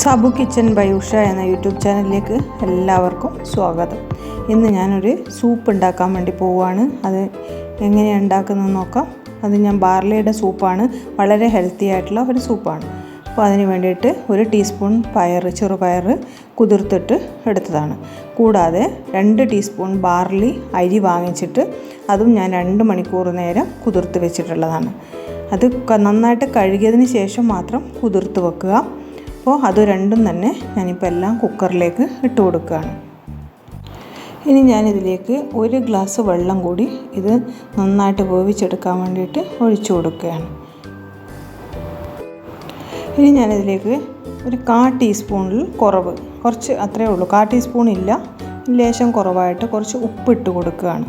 Sabu kitchen by Usha എന്ന YouTube ചാനലിലേക്ക് എല്ലാവർക്കും സ്വാഗതം. ഇന്ന് ഞാനൊരു സൂപ്പ് ഉണ്ടാക്കാൻ വേണ്ടി പോവുകയാണ്. അത് എങ്ങനെയാണ് ഉണ്ടാക്കുന്നത് നോക്കാം. അത് ഞാൻ ബാർലിയുടെ സൂപ്പാണ് വളരെ ഹെൽത്തി ആയിട്ടുള്ള ഒരു സൂപ്പാണ് അപ്പോൾ അതിന് വേണ്ടിയിട്ട് ഒരു ടീസ്പൂൺ പയർ ചെറുപയർ കുതിർത്തിട്ട് എടുത്തതാണ്. കൂടാതെ രണ്ട് ടീസ്പൂൺ ബാർലി അരി വാങ്ങിച്ചിട്ട് അതും ഞാൻ രണ്ട് മണിക്കൂർ നേരം കുതിർത്ത് വെച്ചിട്ടുള്ളതാണ്. അത് നന്നായിട്ട് കഴുകിയതിന് ശേഷം മാത്രം കുതിർത്ത് വെക്കുക. അപ്പോൾ അത് രണ്ടും തന്നെ ഞാനിപ്പോൾ എല്ലാം കുക്കറിലേക്ക് ഇട്ട് കൊടുക്കുകയാണ്. ഇനി ഞാനിതിലേക്ക് ഒരു ഗ്ലാസ് വെള്ളം കൂടി ഇത് നന്നായിട്ട് വേവിച്ചെടുക്കാൻ വേണ്ടിയിട്ട് ഒഴിച്ചു കൊടുക്കുകയാണ്. ഇനി ഞാനിതിലേക്ക് ഒരു കാ ടീസ്പൂണിൽ കുറവ് കുറച്ച് അത്രയേ ഉള്ളൂ. കാ ടീസ്പൂൺ ഇല്ല ലേശം കുറവായിട്ട് കുറച്ച് ഉപ്പിട്ട് കൊടുക്കുകയാണ്.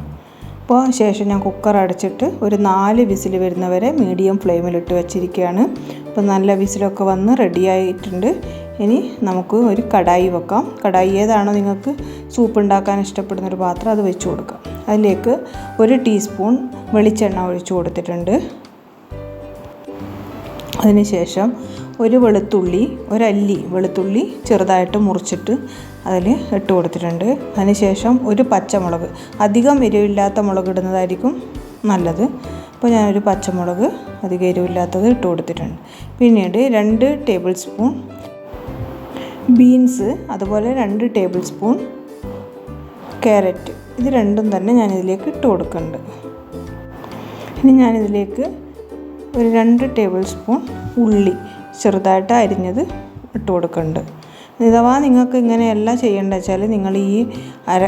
അപ്പോൾ ശേഷം ഞാൻ കുക്കർ അടച്ചിട്ട് ഒരു നാല് വിസിൽ വരുന്നവരെ മീഡിയം ഫ്ലെയിമിലിട്ട് വെച്ചിരിക്കുകയാണ്. അപ്പോൾ നല്ല വിസിലൊക്കെ വന്ന് റെഡിയായിട്ടുണ്ട് ഇനി നമുക്ക് ഒരു കടായി വെക്കാം. കടായി ഏതാണോ നിങ്ങൾക്ക് സൂപ്പ് ഉണ്ടാക്കാൻ ഇഷ്ടപ്പെടുന്ന ഒരു പാത്രം അത് വെച്ച് കൊടുക്കാം. അതിലേക്ക് ഒരു ടീസ്പൂൺ വെളിച്ചെണ്ണ ഒഴിച്ചു കൊടുത്തിട്ടുണ്ട്. അതിനുശേഷം ഒരു വെളുത്തുള്ളി ഒരല്ലി വെളുത്തുള്ളി ചെറുതായിട്ട് മുറിച്ചിട്ട് അതിൽ ഇട്ട് കൊടുത്തിട്ടുണ്ട്. അതിനുശേഷം ഒരു പച്ചമുളക് അധികം എരിവില്ലാത്ത മുളക് ഇടുന്നതായിരിക്കും നല്ലത്. അപ്പോൾ ഞാനൊരു പച്ചമുളക് അധികം എരിവില്ലാത്തത് ഇട്ട് കൊടുത്തിട്ടുണ്ട്. പിന്നീട് രണ്ട് ടേബിൾ സ്പൂൺ ബീൻസ് അതുപോലെ രണ്ട് ടേബിൾ സ്പൂൺ ക്യാരറ്റ്. ഇത് രണ്ടും തന്നെ ഞാനിതിലേക്ക് ഇട്ട് കൊടുക്കുന്നുണ്ട്. ഇനി ഞാനിതിലേക്ക് ഒരു രണ്ട് ടേബിൾ സ്പൂൺ ഉള്ളി ചെറുതായിട്ട് അരിഞ്ഞത് ഇട്ട് കൊടുക്കുന്നുണ്ട് അഥവാ നിങ്ങൾക്ക് ഇങ്ങനെയല്ല ചെയ്യേണ്ടത് വെച്ചാൽ നിങ്ങൾ ഈ അര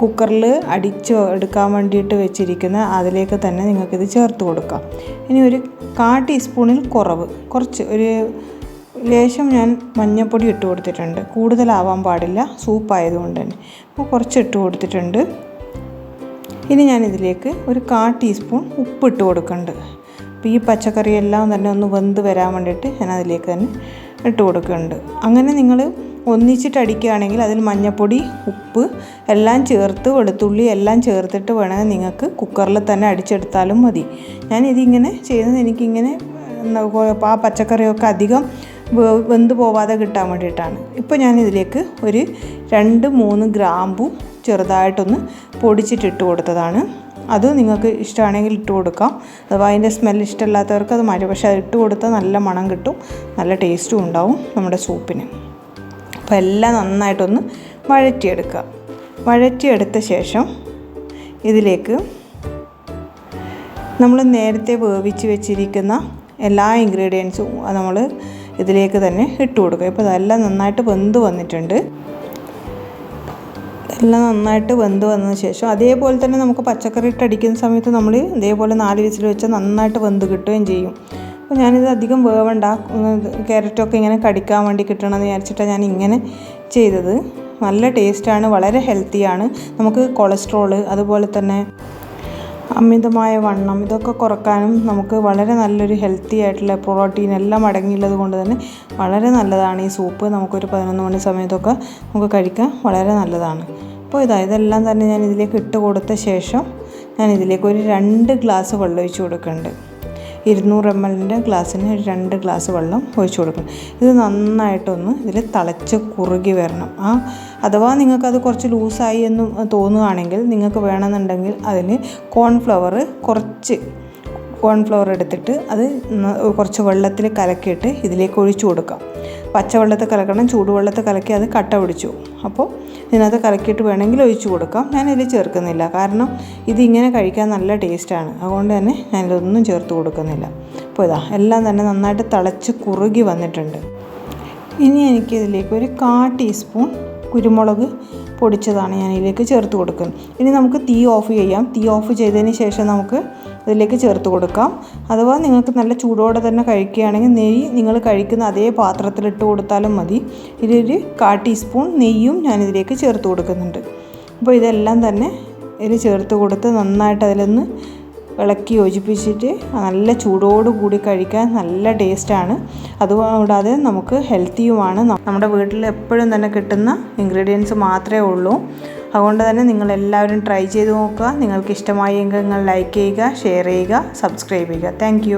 കുക്കറിൽ അടിച്ച് എടുക്കാൻ വേണ്ടിയിട്ട് വെച്ചിരിക്കുന്ന അതിലേക്ക് തന്നെ നിങ്ങൾക്കിത് ചേർത്ത് കൊടുക്കാം. ഇനി ഒരു കാ ടീസ്പൂണിൽ കുറവ് കുറച്ച് ഒരു ലേശം ഞാൻ മഞ്ഞൾപ്പൊടി ഇട്ട് കൊടുത്തിട്ടുണ്ട്. കൂടുതലാവാൻ പാടില്ല സൂപ്പ് ആയതുകൊണ്ട് തന്നെ. അപ്പോൾ കുറച്ച് ഇട്ട് കൊടുത്തിട്ടുണ്ട്. ഇനി ഞാനിതിലേക്ക് ഒരു കാ ടീസ്പൂൺ ഉപ്പ് ഇട്ട് കൊടുക്കുന്നുണ്ട് അപ്പോൾ ഈ പച്ചക്കറിയെല്ലാം തന്നെ ഒന്ന് വെന്ത് വരാൻ വേണ്ടിയിട്ട് ഞാൻ അതിലേക്ക് തന്നെ ഇട്ട് കൊടുക്കുന്നുണ്ട്. അങ്ങനെ നിങ്ങൾ ഒന്നിച്ചിട്ട് അടിക്കുകയാണെങ്കിൽ അതിൽ മഞ്ഞൾപ്പൊടി ഉപ്പ് എല്ലാം ചേർത്ത് വെളുത്തുള്ളി എല്ലാം ചേർത്തിട്ട് വേണമെങ്കിൽ നിങ്ങൾക്ക് കുക്കറിൽ തന്നെ അടിച്ചെടുത്താലും മതി. ഞാൻ ഇതിങ്ങനെ ചെയ്യുന്നത് എനിക്കിങ്ങനെ ആ പച്ചക്കറിയൊക്കെ അധികം വെന്ത് പോവാതെ കിട്ടാൻ വേണ്ടിയിട്ടാണ്. ഇപ്പോൾ ഞാൻ ഇതിലേക്ക് ഒരു രണ്ട് മൂന്ന് ഗ്രാമ്പു ചെറുതായിട്ടൊന്ന് പൊടിച്ചിട്ടിട്ട് കൊടുത്തതാണ്. അത് നിങ്ങൾക്ക് ഇഷ്ടമാണെങ്കിൽ ഇട്ട് കൊടുക്കാം. അഥവാ അതിന്റെ സ്മെൽ ഇഷ്ടമില്ലാത്തവർക്ക് അത് മാറ്റി. പക്ഷേ അത് ഇട്ട് കൊടുത്താൽ നല്ല മണം കിട്ടും. നല്ല ടേസ്റ്റും ഉണ്ടാവും നമ്മുടെ സൂപ്പിന്. അപ്പോൾ എല്ലാം നന്നായിട്ടൊന്ന് വഴറ്റിയെടുക്കുക. വഴറ്റിയെടുത്ത ശേഷം ഇതിലേക്ക് നമ്മൾ നേരത്തെ വേവിച്ച് വെച്ചിരിക്കുന്ന എല്ലാ ഇൻഗ്രീഡിയൻസും നമ്മൾ ഇതിലേക്ക് തന്നെ ഇട്ട് കൊടുക്കുക. ഇപ്പോൾ അതെല്ലാം നന്നായിട്ട് വെന്ത് വന്നിട്ടുണ്ട്. എല്ലാം നന്നായിട്ട് വെന്ത് വന്നതിന് ശേഷം അതേപോലെ തന്നെ നമുക്ക് പച്ചക്കറി ഇട്ടടിക്കുന്ന സമയത്ത് നമ്മൾ ഇതേപോലെ നാല് വിസിൽ വെച്ചാൽ നന്നായിട്ട് വെന്ത് കിട്ടുകയും ചെയ്യും. അപ്പോൾ ഞാനിത് അധികം വേവണ്ട. ക്യാരറ്റൊക്കെ ഇങ്ങനെ കടിക്കാൻ വേണ്ടി കിട്ടണമെന്ന് വിചാരിച്ചിട്ടാണ് ഞാൻ ഇങ്ങനെ ചെയ്തത്. നല്ല ടേസ്റ്റാണ് വളരെ ഹെൽത്തിയാണ് നമുക്ക് കൊളസ്ട്രോൾ അതുപോലെ തന്നെ അമിതമായ വണ്ണം ഇതൊക്കെ കുറക്കാനും നമുക്ക് വളരെ നല്ലൊരു ഹെൽത്തി ആയിട്ടുള്ള പ്രോട്ടീൻ എല്ലാം അടങ്ങിയുള്ളത് കൊണ്ട് തന്നെ വളരെ നല്ലതാണ് ഈ സൂപ്പ് നമുക്കൊരു പതിനൊന്ന് മണി സമയത്തൊക്കെ നമുക്ക് കഴിക്കാൻ വളരെ നല്ലതാണ്. അപ്പോൾ ഇതാ ഇതെല്ലാം തന്നെ ഞാൻ ഇതിലേക്ക് ഇട്ട് കൊടുത്ത ശേഷം ഞാൻ ഇതിലേക്ക് ഒരു രണ്ട് ഗ്ലാസ് വെള്ളം ഒഴിച്ച് കൊടുക്കുന്നുണ്ട്. ഇരുന്നൂറ് എം എല്ലിന്റെ ഗ്ലാസ്സിന് ഒരു രണ്ട് ഗ്ലാസ് വെള്ളം ഒഴിച്ചു കൊടുക്കണം. ഇത് നന്നായിട്ടൊന്ന് ഇതിൽ തിളച്ച് കുറുകി വരണം. ആ അഥവാ നിങ്ങൾക്കത് കുറച്ച് ലൂസായി എന്ന് തോന്നുകയാണെങ്കിൽ നിങ്ങൾക്ക് വേണമെന്നുണ്ടെങ്കിൽ അതിൽ കോൺഫ്ലവർ കുറച്ച് കോൺഫ്ലവർ എടുത്തിട്ട് അത് കുറച്ച് വെള്ളത്തിൽ കലക്കിയിട്ട് ഇതിലേക്ക് ഒഴിച്ചു കൊടുക്കാം. പച്ചവെള്ളത്തിൽ കലക്കണം ചൂടുവെള്ളത്തിൽ കലക്കി അത് കട്ട പിടിച്ചു. അപ്പോൾ ഇതിനകത്ത് കലക്കിയിട്ട് വേണമെങ്കിൽ ഒഴിച്ചു കൊടുക്കാം. ഞാൻ ഞാനിതിൽ ചേർക്കുന്നില്ല. കാരണം ഇതിങ്ങനെ കഴിക്കാൻ നല്ല ടേസ്റ്റാണ്. അതുകൊണ്ട് തന്നെ ഞാനിതൊന്നും ചേർത്ത് കൊടുക്കുന്നില്ല. അപ്പോൾ ഇതാ എല്ലാം തന്നെ നന്നായിട്ട് തിളച്ച് കുറുകി വന്നിട്ടുണ്ട്. ഇനി എനിക്കിതിലേക്ക് ഒരു കാ ടീസ്പൂൺ കുരുമുളക് പൊടിച്ചതാണ് ഞാൻ ഇതിലേക്ക് ചേർത്ത് കൊടുക്കും ഇനി നമുക്ക് തീ ഓഫ് ചെയ്യാം. തീ ഓഫ് ചെയ്തതിന് ശേഷം നമുക്ക് ഇതിലേക്ക് ചേർത്ത് കൊടുക്കാം. അഥവാ നിങ്ങൾക്ക് നല്ല ചൂടോടെ തന്നെ കഴിക്കുകയാണെങ്കിൽ നെയ്യ് നിങ്ങൾ കഴിക്കുന്ന അതേ പാത്രത്തിലിട്ട് കൊടുത്താലും മതി. ഇതിലൊരു കാ ടീസ്പൂൺ നെയ്യും ഞാൻ ഇതിലേക്ക് ചേർത്ത് കൊടുക്കുന്നുണ്ട്. അപ്പോൾ ഇതെല്ലാം തന്നെ ഇതിൽ ചേർത്ത് കൊടുത്ത് നന്നായിട്ട് അതിലൊന്ന് ഇളക്കി യോജിപ്പിച്ചിട്ട് നല്ല ചൂടോട് കൂടി കഴിക്കാൻ നല്ല ടേസ്റ്റാണ്. അതുകൂടാതെ നമുക്ക് ഹെൽത്തിയുമാണ്. നമ്മുടെ വീട്ടിൽ എപ്പോഴും തന്നെ കിട്ടുന്ന ഇൻഗ്രീഡിയൻസ് മാത്രമേ ഉള്ളൂ. അതുകൊണ്ട് തന്നെ നിങ്ങളെല്ലാവരും ട്രൈ ചെയ്ത് നോക്കുക. നിങ്ങൾക്ക് ഇഷ്ടമായെങ്കിൽ നിങ്ങൾ ലൈക്ക് ചെയ്യുക ഷെയർ ചെയ്യുക സബ്സ്ക്രൈബ് ചെയ്യുക. താങ്ക്